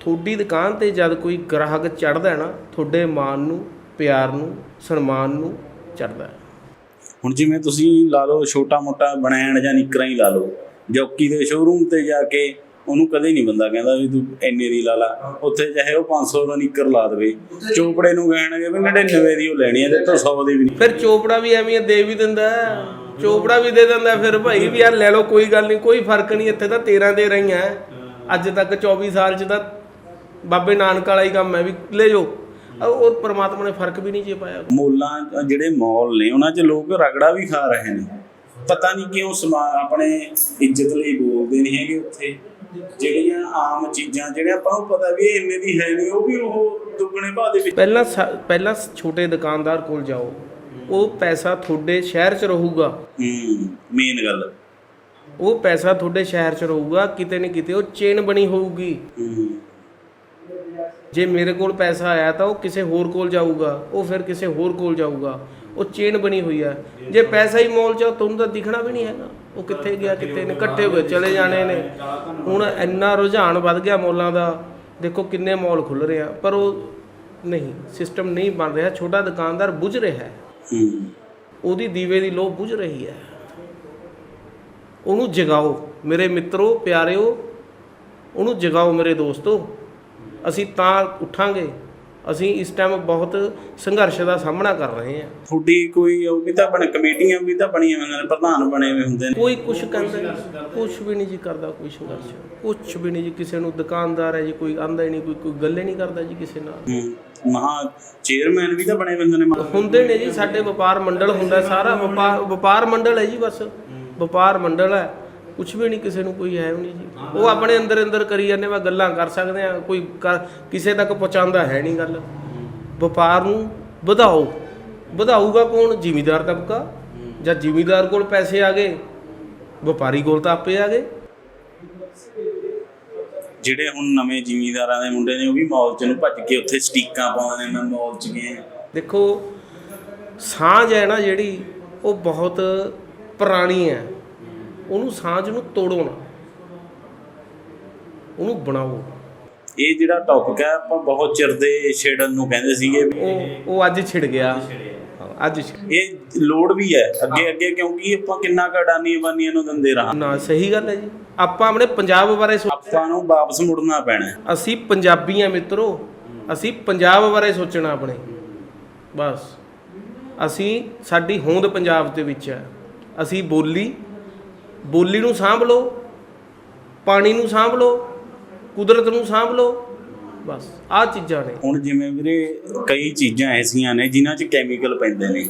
ਤੁਹਾਡੀ ਦੁਕਾਨ ਤੇ ਜਦ ਕੋਈ ਗ੍ਰਾਹਕ ਚੜਦਾ ਨਾ ਤੁਹਾਡੇ ਮਾਨ ਨੂੰ ਪਿਆਰ ਨੂੰ ਸਨਮਾਨ ਨੂੰ ਚੜਦਾ ਹੁਣ ਜਿਵੇਂ ਤੁਸੀਂ ਲਾ ਲਓ ਛੋਟਾ ਮੋਟਾ ਬਣਾਣ ਜਾਂ ਨਿਕਰਾਂ ਹੀ ਲਾ ਲਓ ਜੌਕੀ ਦੇ ਸ਼ੋਰੂਮ ਤੇ ਜਾ ਕੇ ਉਹਨੂੰ ਕਦੇ ਨਹੀਂ ਬੰਦਾ ਕਹਿੰਦਾ ਵੀ ਤੂੰ ਇੰਨੇ ਦੀ ਲਾ ਲਾ। ਉੱਥੇ ਚਾਹੇ ਉਹ 500 ਦਾ ਨਿੱਕਰ ਲਾ ਦੇਵੇ ਚੋਪੜੇ ਨੂੰ ਕਹਿਣਗੇ ਵੀ 99 ਦੀ ਉਹ ਲੈਣੀ ਹੈ ਤੇ ਤੋਂ 100 ਦੀ ਵੀ ਨਹੀਂ। ਫਿਰ ਚੋਪੜਾ ਵੀ ਐਵੇਂ ਹੀ ਦੇ ਵੀ ਦਿੰਦਾ ਹੈ। ਚੋਪੜਾ ਵੀ ਦੇ ਦਿੰਦਾ ਫਿਰ ਭਾਈ ਵੀ ਯਾਰ ਲੈ ਲਓ ਕੋਈ ਗੱਲ ਨਹੀਂ ਕੋਈ ਫ਼ਰਕ ਨਹੀਂ ਇੱਥੇ ਤਾਂ 13 ਦੇ ਰਹੀਆਂ ਅੱਜ ਤੱਕ 24 ਸਾਲ ਚ ਤਾਂ ਬਾਬੇ ਨਾਨਕ ਵਾਲਾ ਹੀ ਕੰਮ ਹੈ ਵੀ ਲੈ ਜਾਓ। ਔਰ ਪ੍ਰਮਾਤਮਾ ਨੇ ਫ਼ਰਕ ਵੀ ਨਹੀਂ ਜੇ ਪਾਇਆ। ਮੋਲਾਂ ਜਿਹੜੇ ਮਾਲ ਨੇ ਉਹਨਾਂ 'ਚ ਲੋਕ ਰਗੜਾ ਵੀ ਖਾ ਰਹੇ ਨੇ। ਪਤਾ ਨਹੀਂ ਕਿਉਂ ਸਮਾ ਆਪਣੇ ਇੱਜ਼ਤ ਲਈ ਬੋਲਦੇ ਨਹੀਂ ਹੈਗੇ ਉੱਥੇ। ਜਿਹੜੀਆਂ ਆਮ ਚੀਜ਼ਾਂ ਜਿਹੜੇ ਆਪਾਂ ਨੂੰ ਪਤਾ ਵੀ ਇਹ ਇੰਨੇ ਦੀ ਹੈ ਨਹੀਂ ਉਹ ਵੀ ਉਹ ਦੁੱਗਣੇ ਭਾਅ ਦੇ ਵਿੱਚ ਪਹਿਲਾਂ ਪਹਿਲਾਂ ਛੋਟੇ ਦੁਕਾਨਦਾਰ ਕੋਲ ਜਾਓ। ਉਹ ਪੈਸਾ ਤੁਹਾਡੇ ਸ਼ਹਿਰ 'ਚ ਰਹੂਗਾ। ਹੂੰ ਮੇਨ ਗੱਲ। ਉਹ ਪੈਸਾ ਤੁਹਾਡੇ ਸ਼ਹਿਰ 'ਚ ਰਹੂਗਾ ਕਿਤੇ ਨਹੀਂ ਕਿਤੇ ਉਹ ਚੇਨ ਬਣੀ ਹੋਊਗੀ। ਹੂੰ। ਜੇ ਮੇਰੇ ਕੋਲ ਪੈਸਾ ਆਇਆ ਤਾਂ ਉਹ ਕਿਸੇ ਹੋਰ ਕੋਲ ਜਾਊਗਾ ਉਹ ਫਿਰ ਕਿਸੇ ਹੋਰ ਕੋਲ ਜਾਊਗਾ। ਉਹ ਚੇਨ ਬਣੀ ਹੋਈ ਹੈ ਜੇ ਪੈਸਾ ਹੀ ਮੋਲ 'ਚ ਆ, ਤੁਹਾਨੂੰ ਤਾਂ ਦਿਖਣਾ ਵੀ ਨਹੀਂ ਹੈਗਾ। ਉਹ ਕਿੱਥੇ ਗਿਆ ਕਿੱਥੇ ਨੇ ਇਕੱਠੇ ਹੋਏ ਚਲੇ ਜਾਣੇ ਨੇ। ਹੁਣ ਇੰਨਾ ਰੁਝਾਨ ਵੱਧ ਗਿਆ ਮੋਲਾਂ ਦਾ। ਦੇਖੋ ਕਿੰਨੇ ਮੋਲ ਖੁੱਲ ਰਹੇ ਆ ਪਰ ਉਹ ਨਹੀਂ ਸਿਸਟਮ ਨਹੀਂ ਬਣ ਰਿਹਾ। ਛੋਟਾ ਦੁਕਾਨਦਾਰ ਬੁਝ ਰਿਹਾ ਹੂੰ। ਉਹਦੀ ਦੀਵੇ ਦੀ ਲੋ ਬੁਝ ਰਹੀ ਹੈ। ਉਹਨੂੰ ਜਗਾਓ ਮੇਰੇ ਮਿੱਤਰੋ ਪਿਆਰਿਓ ਉਹਨੂੰ ਜਗਾਓ ਮੇਰੇ ਦੋਸਤੋ। ਅਸੀਂ ਤਾਂ ਉੱਠਾਂਗੇ। ਅਸੀਂ ਇਸ ਟਾਈਮ ਬਹੁਤ ਸੰਘਰਸ਼ ਦਾ ਸਾਹਮਣਾ ਕਰ ਰਹੇ ਹਾਂ। ਤੁਹਾਡੀ ਕੋਈ ਉਹ ਵੀ ਤਾਂ ਬਣ ਕਮੇਟੀਆਂ ਵੀ ਤਾਂ ਬਣੀਆਂ ਹੋਈਆਂ ਨੇ ਪ੍ਰਧਾਨ ਬਣੇ ਹੋਏ ਹੁੰਦੇ ਨੇ। ਕੋਈ ਕੁਛ ਨਹੀਂ। ਕੁਛ ਵੀ ਨਹੀਂ ਜੀ ਕਰਦਾ ਕੋਈ ਸੰਘਰਸ਼। ਕੁਛ ਵੀ ਨਹੀਂ ਜੀ ਕਿਸੇ ਨੂੰ ਦੁਕਾਨਦਾਰ ਹੈ ਜੀ ਕੋਈ ਆਂਦਾ ਹੀ ਨਹੀਂ ਕੋਈ ਕੋਈ ਗੱਲ ਨਹੀਂ ਕਰਦਾ ਜੀ ਕਿਸੇ ਨਾਲ। ਮਹਾ ਚੇਅਰਮੈਨ ਵੀ ਤਾਂ ਬਣੇ ਹੋਏ ਨੇ ਮਹਾਂ। ਹੁੰਦੇ ਨੇ ਜੀ, ਸਾਡੇ ਵਪਾਰ ਮੰਡਲ ਹੁੰਦਾ ਸਾਰਾ। ਵਪਾਰ ਵਪਾਰ ਮੰਡਲ ਹੈ ਜੀ ਬਸ। ਵਪਾਰ ਮੰਡਲ ਹੈ। ਕੁਝ ਵੀ ਨਹੀਂ, ਕਿਸੇ ਨੂੰ ਕੋਈ ਹੈ ਵੀ ਨਹੀਂ ਜੀ। ਉਹ ਆਪਣੇ ਅੰਦਰ ਅੰਦਰ ਕਰੀ ਜਾਂਦੇ ਵਾ ਗੱਲਾਂ ਕਰ ਸਕਦੇ ਆ ਕੋਈ ਕਿਸੇ ਤੱਕ ਪਹੁੰਚਾਉਂਦਾ ਹੈ ਨਹੀਂ ਗੱਲ। ਵਪਾਰ ਨੂੰ ਵਧਾਓ। ਵਧਾਊਗਾ ਕੌਣ? ਜ਼ਿਮੀਦਾਰ ਤਬਕਾ। ਜਾਂ ਜ਼ਿਮੀਦਾਰ ਕੋਲ ਪੈਸੇ ਆ ਗਏ, ਵਪਾਰੀ ਕੋਲ ਤਾਂ ਆਪੇ ਆ ਗਏ। ਜਿਹੜੇ ਹੁਣ ਨਵੇਂ ਜ਼ਿਮੀਂਦਾਰਾਂ ਦੇ ਮੁੰਡੇ ਨੇ ਉਹ ਵੀ ਮਾਲ ਚ ਨੂੰ ਭੱਜ ਕੇ ਉੱਥੇ ਸਟੀਕਾਂ ਪਾਉਂਦੇ ਨੇ ਮਾਲ ਚ ਗਿਆ ਦੇਖੋ ਸਾਂਝ ਹੈ ਨਾ ਜਿਹੜੀ ਉਹ ਬਹੁਤ ਪੁਰਾਣੀ ਹੈ। ਉਹਨੂੰ ਸਾਂਝ ਨੂੰ ਤੋੜੋ ਨਾ। ਉਹਨੂੰ ਬਣਾਓ। ਇਹ ਜਿਹੜਾ ਟੌਪਿਕ ਹੈ ਆਪਾਂ ਬਹੁਤ ਚਿਰ ਦੇ ਛੇੜਨ ਨੂੰ ਕਹਿੰਦੇ ਸੀਗੇ ਉਹ ਉਹ ਅੱਜ ਛਿੜ ਗਿਆ। ਅੱਜ ਇਹ ਲੋੜ ਵੀ ਹੈ। ਅੱਗੇ ਅੱਗੇ ਕਿਉਂਕਿ ਆਪਾਂ ਕਿੰਨਾ ਕੁ ਅਡਾਨੀ ਬਾਨੀਆਂ ਨੂੰ ਦਿੰਦੇ ਰਹਾਂ ਨਾ ਸਹੀ ਗੱਲ ਹੈ ਜੀ। ਆਪਾਂ ਆਪਣੇ ਪੰਜਾਬ ਬਾਰੇ ਆਪਾਂ ਨੂੰ ਵਾਪਸ ਮੁੜਨਾ ਪੈਣਾ। ਅਸੀਂ ਪੰਜਾਬੀ ਆ ਮਿੱਤਰੋ ਅਸੀਂ ਪੰਜਾਬ ਬਾਰੇ ਸੋਚਣਾ ਆਪਣੇ। ਬਸ। ਅਸੀਂ ਸਾਡੀ ਹੋਂਦ ਪੰਜਾਬ ਦੇ ਵਿੱਚ ਹੈ। ਅਸੀਂ ਬੋਲੀ ਬੋਲੀ ਨੂੰ ਸਾਂਭ ਲਓ ਪਾਣੀ ਨੂੰ ਸਾਂਭ ਲਓ ਕੁਦਰਤ ਨੂੰ ਸਾਂਭ ਲਓ। ਬਸ ਆਹ ਚੀਜ਼ਾਂ ਨੇ। ਹੁਣ ਜਿਵੇਂ ਵੀਰੇ ਕਈ ਚੀਜ਼ਾਂ ਐਸੀਆਂ ਨੇ ਜਿਨ੍ਹਾਂ 'ਚ ਕੈਮੀਕਲ ਪੈਂਦੇ ਨੇ।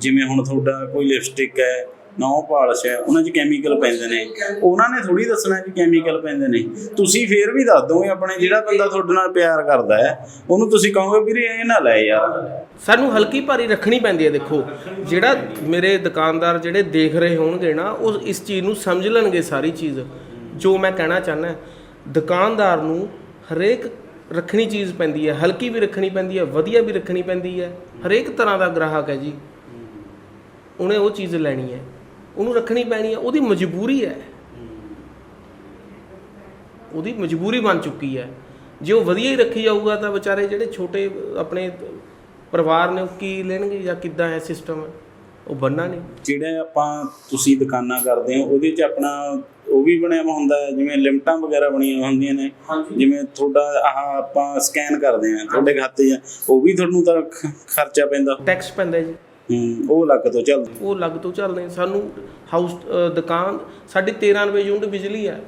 ਜਿਵੇਂ ਹੁਣ ਤੁਹਾਡਾ ਕੋਈ ਲਿਪਸਟਿਕ ਹੈ ਨੌ ਪਾਲਿਸ਼ ਹੈ ਉਹਨਾਂ 'ਚ ਕੈਮੀਕਲ ਪੈਂਦੇ ਨੇ। ਉਹਨਾਂ ਨੇ ਥੋੜੀ ਦੱਸਣਾ ਕਿ ਕੈਮੀਕਲ ਪੈਂਦੇ ਨੇ। ਤੁਸੀਂ ਫੇਰ ਵੀ ਦੱਸ ਦੋਗੇ ਆਪਣੇ ਜਿਹੜਾ ਬੰਦਾ ਤੁਹਾਡੇ ਨਾਲ ਪਿਆਰ ਕਰਦਾ ਹੈ ਉਹਨੂੰ ਤੁਸੀਂ ਕਹੋਗੇ ਵੀਰੇ ਇਹ ਨਾ ਲੈ ਯਾਰ। ਸਾਨੂੰ ਹਲਕੀ ਭਾਰੀ ਰੱਖਣੀ ਪੈਂਦੀ ਹੈ ਦੇਖੋ। ਜਿਹੜਾ ਮੇਰੇ ਦੁਕਾਨਦਾਰ ਜਿਹੜੇ ਦੇਖ ਰਹੇ ਹੋਣਗੇ ਨਾ ਉਹ ਇਸ ਚੀਜ਼ ਨੂੰ ਸਮਝ ਲੈਣਗੇ ਸਾਰੀ ਚੀਜ਼। ਜੋ ਮੈਂ ਕਹਿਣਾ ਚਾਹੁੰਦਾ ਦੁਕਾਨਦਾਰ ਨੂੰ ਹਰੇਕ ਰੱਖਣੀ ਚੀਜ਼ ਪੈਂਦੀ ਹੈ, ਹਲਕੀ ਵੀ ਰੱਖਣੀ ਪੈਂਦੀ ਹੈ, ਵਧੀਆ ਵੀ ਰੱਖਣੀ ਪੈਂਦੀ ਹੈ, ਹਰੇਕ ਤਰ੍ਹਾਂ ਦਾ ਗ੍ਰਾਹਕ ਹੈ ਜੀ। ਉਹਨੇ ਉਹ ਚੀਜ਼ ਲੈਣੀ ਹੈ, ਉਹਨੂੰ ਰੱਖਣੀ ਪੈਣੀ ਹੈ, ਉਹਦੀ ਮਜਬੂਰੀ ਹੈ। ਉਹਦੀ ਮਜਬੂਰੀ ਬਣ ਚੁੱਕੀ ਹੈ। ਜੇ ਉਹ ਵਧੀਆ ਹੀ ਰੱਖੀ ਜਾਊਗਾ ਤਾਂ ਵਿਚਾਰੇ ਜਿਹੜੇ ਛੋਟੇ ਆਪਣੇ ਪਰਿਵਾਰ ਨੇ ਉਹ ਕੀ ਲੈਣਗੇ ਜਾਂ ਕਿੱਦਾਂ ਹੈ ਸਿਸਟਮ ਉਹ ਬੰਨਾ ਨਹੀਂ। ਜਿਹੜੇ ਆਪਾਂ ਤੁਸੀਂ ਦੁਕਾਨਾਂ ਕਰਦੇ ਹੋ ਉਹਦੇ 'ਚ ਆਪਣਾ ਉਹ ਵੀ ਬਣਿਆ ਹੁੰਦਾ ਜਿਵੇਂ ਲਿਮਟਾਂ ਵਗੈਰਾ ਬਣੀਆਂ ਹੁੰਦੀਆਂ ਨੇ। ਜਿਵੇਂ ਤੁਹਾਡਾ ਆਹ ਆਪਾਂ ਸਕੈਨ ਕਰਦੇ ਆ ਤੁਹਾਡੇ ਖਾਤੇ 'ਚ ਉਹ ਵੀ ਤੁਹਾਨੂੰ ਤਾਂ ਖਰਚਾ ਪੈਂਦਾ। ਟੈਕਸ ਪੈਂਦਾ ਜੀ। ਹੂੰ ਉਹ ਲੱਗ ਤੋਂ ਚੱਲਦਾ। ਉਹ ਲੱਗ ਤੋਂ ਚੱਲਦੇ। ਸਾਨੂੰ ਹਾਊਸ ਦੁਕਾਨ ਸਾਡੀ 13 ਰੁਪਏ ਯੂਨਿਟ ਬਿਜਲੀ ਹੈ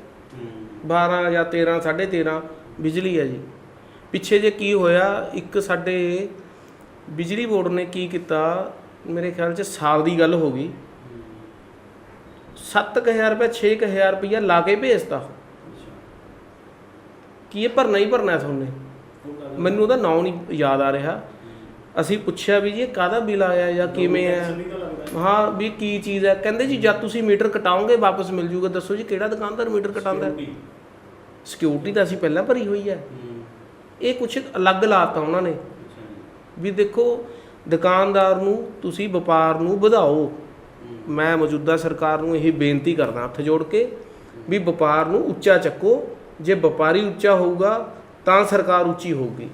12 ਜਾਂ 13 13.5 ਬਿਜਲੀ ਹੈ ਜੀ। ਪਿੱਛੇ ਜੇ ਕੀ ਹੋਇਆ ਇੱਕ ਸਾਡੇ ਬਿਜਲੀ ਬੋਰਡ ਨੇ ਕੀ ਕੀਤਾ ਮੇਰੇ ਖਿਆਲ 'ਚ ਸਾਲ ਦੀ ਗੱਲ ਹੋ ਗਈ। 7000 ਰੁਪਏ 6000 ਰੁਪਇਆ ਲਾ ਕੇ ਭੇਜਤਾ ਕੀ ਇਹ ਭਰਨਾ ਹੀ ਭਰਨਾ ਤੁਹਾਨੂੰ? ਮੈਨੂੰ ਉਹਦਾ ਨਾਮ ਨਹੀਂ ਯਾਦ ਆ ਰਿਹਾ। ਅਸੀਂ ਪੁੱਛਿਆ ਵੀ ਜੀ ਇਹ ਕਾਹਦਾ ਬਿੱਲ ਆਇਆ ਜਾਂ ਕਿਵੇਂ ਹੈ ਹਾਂ ਵੀ ਕੀ ਚੀਜ਼ ਹੈ? ਕਹਿੰਦੇ ਜੀ ਜਦ ਤੁਸੀਂ ਮੀਟਰ ਕਟਾਓਗੇ ਵਾਪਸ ਮਿਲ ਜੂਗਾ। ਦੱਸੋ ਜੀ ਕਿਹੜਾ ਦੁਕਾਨਦਾਰ ਮੀਟਰ ਕਟਾਉਂਦਾ ਸਿਕਿਉਰਿਟੀ ਤਾਂ ਅਸੀਂ ਪਹਿਲਾਂ ਭਰੀ ਹੋਈ ਹੈ। ਇਹ ਕੁਛ ਅਲੱਗ ਲਾਤਾ ਉਹਨਾਂ ਨੇ। ਵੀ ਦੇਖੋ ਦੁਕਾਨਦਾਰ ਨੂੰ, ਤੁਸੀਂ ਵਪਾਰ ਨੂੰ ਵਧਾਓ। ਮੈਂ ਮੌਜੂਦਾ ਸਰਕਾਰ ਨੂੰ ਇਹ ਬੇਨਤੀ ਕਰਦਾ ਹੱਥ ਜੋੜ ਕੇ ਵੀ ਵਪਾਰ ਨੂੰ ਉੱਚਾ ਚੱਕੋ। ਜੇ ਵਪਾਰੀ ਉੱਚਾ ਹੋਊਗਾ, ਤਾਂ ਸਰਕਾਰ ਉੱਚੀ ਹੋਊਗੀ।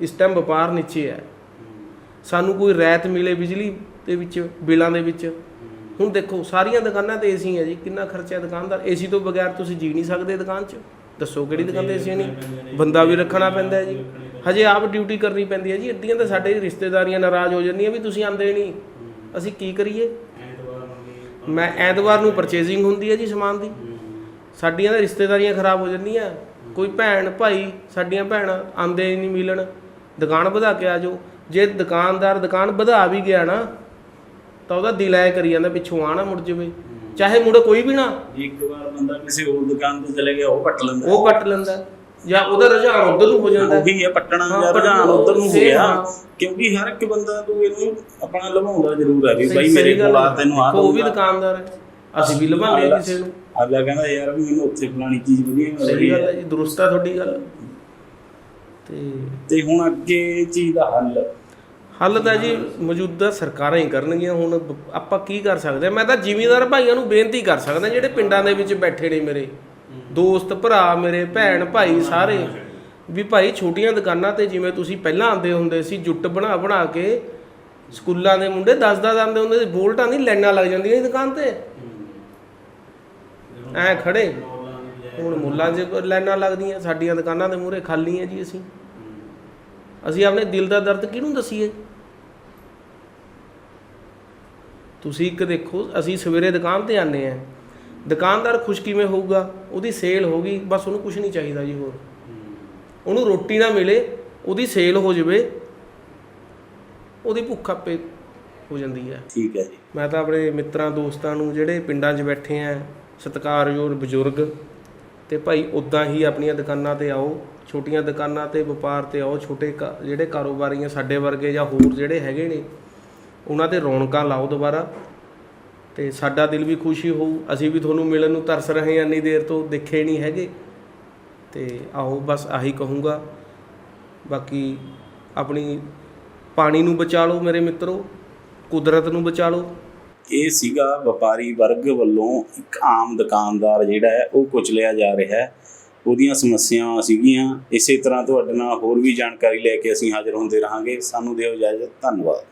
ਇਸ ਟਾਈਮ ਵਪਾਰ ਨੀਚੇ ਹੈ। ਸਾਨੂੰ ਕੋਈ ਰਾਇਤ ਮਿਲੇ ਬਿਜਲੀ ਦੇ ਵਿੱਚ, ਬਿੱਲਾਂ ਦੇ ਵਿੱਚ। ਹੁਣ ਦੇਖੋ, ਸਾਰੀਆਂ ਦੁਕਾਨਾਂ ਤੇ ਏਸੀ ਹੈ ਜੀ। ਕਿੰਨਾ ਖਰਚਾ ਹੈ ਦੁਕਾਨਦਾਰ? ਏਸੀ ਤੋਂ ਬਗੈਰ ਤੁਸੀਂ ਜੀ ਨਹੀਂ ਸਕਦੇ ਦੁਕਾਨ 'ਚ। ਦੱਸੋ ਕਿਹੜੀ ਦੁਕਾਨ ਤੇ ਏਸੀ ਨਹੀਂ? ਬੰਦਾ ਵੀ ਰੱਖਣਾ ਪੈਂਦਾ ਹੈ ਜੀ। ਹਜੇ ਆਪ ਡਿਊਟੀ ਕਰਨੀ ਪੈਂਦੀ ਹੈ ਜੀ ਅੱਧੀਆਂ ਤਾਂ ਸਾਡੇ ਰਿਸ਼ਤੇਦਾਰੀਆਂ ਨਾਰਾਜ਼ ਹੋ ਜਾਂਦੀਆਂ ਵੀ ਤੁਸੀਂ ਆਂਦੇ ਨਹੀਂ। ਅਸੀਂ ਕੀ ਕਰੀਏ? ਮੈਂ ਐਤਵਾਰ ਨੂੰ ਪਰਚੇਜ਼ਿੰਗ ਹੁੰਦੀ ਹੈ ਜੀ ਸਮਾਨ ਦੀ। ਸਾਡੀਆਂ ਤਾਂ ਰਿਸ਼ਤੇਦਾਰੀਆਂ ਖਰਾਬ ਹੋ ਜਾਂਦੀਆਂ। ਕੋਈ ਭੈਣ ਭਾਈ ਸਾਡੀਆਂ ਭੈਣਾਂ ਆਂਦੇ ਨਹੀਂ ਮਿਲਣ। ਦੁਕਾਨ ਵਧਾ ਕੇ ਆ ਜਾਓ। ਜੇ ਦੁਕਾਨਦਾਰ ਦੁਕਾਨ ਵਧਾ ਵੀ ਗਿਆ ਨਾ ਤਾਂ ਉਹਦਾ ਦਿਲ ਐ ਕਰੀ ਜਾਂਦਾ ਪਿੱਛੋਂ ਆਣਾ ਮੁੜ ਜਾਵੇ। ਚਾਹੇ ਮੁੜ ਕੋਈ ਵੀ ਨਾ। ਇੱਕ ਵਾਰ ਬੰਦਾ ਕਿਸੇ ਹੋਰ ਦੁਕਾਨ ਤੇ ਚਲੇ ਗਿਆ ਉਹ ਪੱਟ ਲੈਂਦਾ। ਉਹ ਪੱਟ ਲੈਂਦਾ। ਜਾਂ ਉਹਦਾ ਰੁਝਾਨ ਉਧਰ ਨੂੰ ਹੋ ਜਾਂਦਾ ਉਹੀ ਹੈ ਪੱਟਣਾ ਜਾਂ ਰੁਝਾਨ ਉਧਰ ਨੂੰ ਹੋ ਗਿਆ। ਕਿਉਂਕਿ ਹਰ ਇੱਕ ਬੰਦਾ ਤੂੰ ਇਹਨੂੰ ਆਪਣਾ ਲਵਾਉਂਦਾ ਜ਼ਰੂਰ ਹੈ ਵੀ ਬਾਈ ਮੇਰੇ ਕੋਲ ਆ। ਤੈਨੂੰ ਆ ਉਹ ਵੀ ਦੁਕਾਨਦਾਰ ਹੈ। ਅਸੀਂ ਵੀ ਹਾਂ ਕਿਸੇ ਨੂੰ। ਅਗਲਾ ਕਹਿੰਦਾ ਯਾਰ ਵੀ ਮੈਨੂੰ ਉੱਥੇ ਫਲਾਣੀ ਚੀਜ਼ ਵਧੀਆ ਮਿਲ ਸਹੀ ਰਹੀ ਗੱਲ ਹੈ। ਜੀ ਦਰੁਸਤ ਹੈ ਤੁਹਾਡੀ ਗੱਲ। ਤੇ ਤੇ ਹੁਣ ਅੱਗੇ ਚੀਜ਼ ਦਾ ਹੱਲ? ਹੱਲ ਤਾਂ ਜੀ ਮੌਜੂਦਾ ਸਰਕਾਰਾਂ ਹੀ ਕਰਨਗੀਆਂ। ਹੁਣ ਆਪਾਂ ਕੀ ਕਰ ਸਕਦੇ? ਮੈਂ ਤਾਂ ਜ਼ਿਮੀਂਦਾਰ ਭਾਈਆਂ ਨੂੰ ਬੇਨਤੀ ਕਰ ਸਕਦਾ ਜਿਹੜੇ ਪਿੰਡਾਂ ਦੇ ਵਿੱਚ ਬੈਠੇ ਨੇ ਮੇਰੇ। ਦੋਸਤ ਭਰਾ ਮੇਰੇ ਭੈਣ ਭਾਈ ਸਾਰੇ ਵੀ ਭਾਈ ਛੋਟੀਆਂ ਦੁਕਾਨਾਂ ਤੇ ਜਿਵੇਂ ਤੁਸੀਂ ਪਹਿਲਾਂ ਆਉਂਦੇ ਹੁੰਦੇ ਸੀ ਜੁੱਟ ਬਣਾ ਬਣਾ ਕੇ ਸਕੂਲਾਂ ਦੇ ਮੁੰਡੇ 10-10 ਆਉਂਦੇ ਹੁੰਦੇ ਸੀ ਬੋਲਟਾਂ ਦੀ ਲਾਈਨਾਂ ਲੱਗ ਜਾਂਦੀਆਂ ਸੀ ਦੁਕਾਨ ਤੇ। ਐ ਖੜੇ। ਹੁਣ ਮੁੱਲਾਂ 'ਚ ਲਾਈਨਾਂ ਲੱਗਦੀਆਂ ਸਾਡੀਆਂ ਦੁਕਾਨਾਂ ਦੇ ਮੂਹਰੇ ਖਾਲੀ ਹੈ ਜੀ ਅਸੀਂ। ਅਸੀਂ ਆਪਣੇ ਦਿਲ ਦਾ ਦਰਦ ਕਿਹਨੂੰ ਦਸੀਏ? ਤੁਸੀਂ ਇੱਕ ਦੇਖੋ ਅਸੀਂ ਸਵੇਰੇ ਦੁਕਾਨ ਤੇ ਆਨੇ ਆ। ਦੁਕਾਨਦਾਰ ਖੁਸ਼ ਕਿਵੇਂ ਹੋਊਗਾ? ਉਹਦੀ ਸੇਲ ਹੋ ਗਈ ਬਸ ਉਹਨੂੰ ਕੁਝ ਨਹੀਂ ਚਾਹੀਦਾ ਜੀ ਹੋਰ। ਉਹਨੂੰ ਰੋਟੀ ਨਾ ਮਿਲੇ ਉਹਦੀ ਸੇਲ ਹੋ ਜਾਵੇ ਉਹਦੀ ਭੁੱਖ ਆਪੇ ਹੋ ਜਾਂਦੀ ਹੈ। ਠੀਕ ਹੈ ਜੀ। ਮੈਂ ਤਾਂ ਆਪਣੇ ਮਿੱਤਰਾਂ ਦੋਸਤਾਂ ਨੂੰ ਜਿਹੜੇ ਪਿੰਡਾਂ 'ਚ ਬੈਠੇ ਆ ਸਤਿਕਾਰਯੋਗ ਬਜ਼ੁਰਗ ਤੇ ਭਾਈ ਉਦਾਂ ਹੀ ਆਪਣੀਆਂ ਦੁਕਾਨਾਂ ਤੇ ਆਓ ਛੋਟੀਆਂ ਦੁਕਾਨਾਂ ਤੇ ਵਪਾਰ ਤੇ ਆਓ ਛੋਟੇ ਜਿਹੜੇ ਕਾਰੋਬਾਰੀਆਂ ਸਾਡੇ ਵਰਗੇ ਜਾਂ ਹੋਰ ਜਿਹੜੇ ਹੈਗੇ ਨੇ ਉਹਨਾਂ ਤੇ ਰੌਣਕਾਂ ਲਾਓ ਦੁਬਾਰਾ। ਤੇ ਸਾਡਾ ਦਿਲ ਵੀ ਖੁਸ਼ੀ ਹੋਊ। ਅਸੀਂ ਵੀ ਤੁਹਾਨੂੰ ਮਿਲਣ ਨੂੰ ਤਰਸ ਰਹੇ ਹਾਂ ਇੰਨੀ ਦੇਰ ਤੋਂ, ਦੇਖੇ ਨਹੀਂ ਹੈਗੇ। ਤੇ ਆਓ, ਬਸ ਆਹੀ ਕਹੂੰਗਾ। ਬਾਕੀ ਆਪਣੀ ਪਾਣੀ ਨੂੰ ਬਚਾ ਲਓ ਮੇਰੇ ਮਿੱਤਰੋ, ਕੁਦਰਤ ਨੂੰ ਬਚਾ ਲਓ ਇਹ ਸੀਗਾ ਵਪਾਰੀ ਵਰਗ ਵੱਲੋਂ ਇੱਕ ਆਮ ਦੁਕਾਨਦਾਰ ਜਿਹੜਾ ਹੈ, ਉਹ ਕੁਚਲਿਆ ਜਾ ਰਿਹਾ ਹੈ। ਉਹਦੀਆਂ ਸਮੱਸਿਆਵਾਂ ਸੀਗੀਆਂ। ਇਸੇ ਤਰ੍ਹਾਂ ਤੁਹਾਡੇ ਨਾਲ ਹੋਰ ਵੀ ਜਾਣਕਾਰੀ ਲੈ ਕੇ ਅਸੀਂ ਹਾਜ਼ਰ ਹੁੰਦੇ ਰਹਾਂਗੇ। ਸਾਨੂੰ ਦਿਓ ਇਜਾਜ਼ਤ। ਧੰਨਵਾਦ।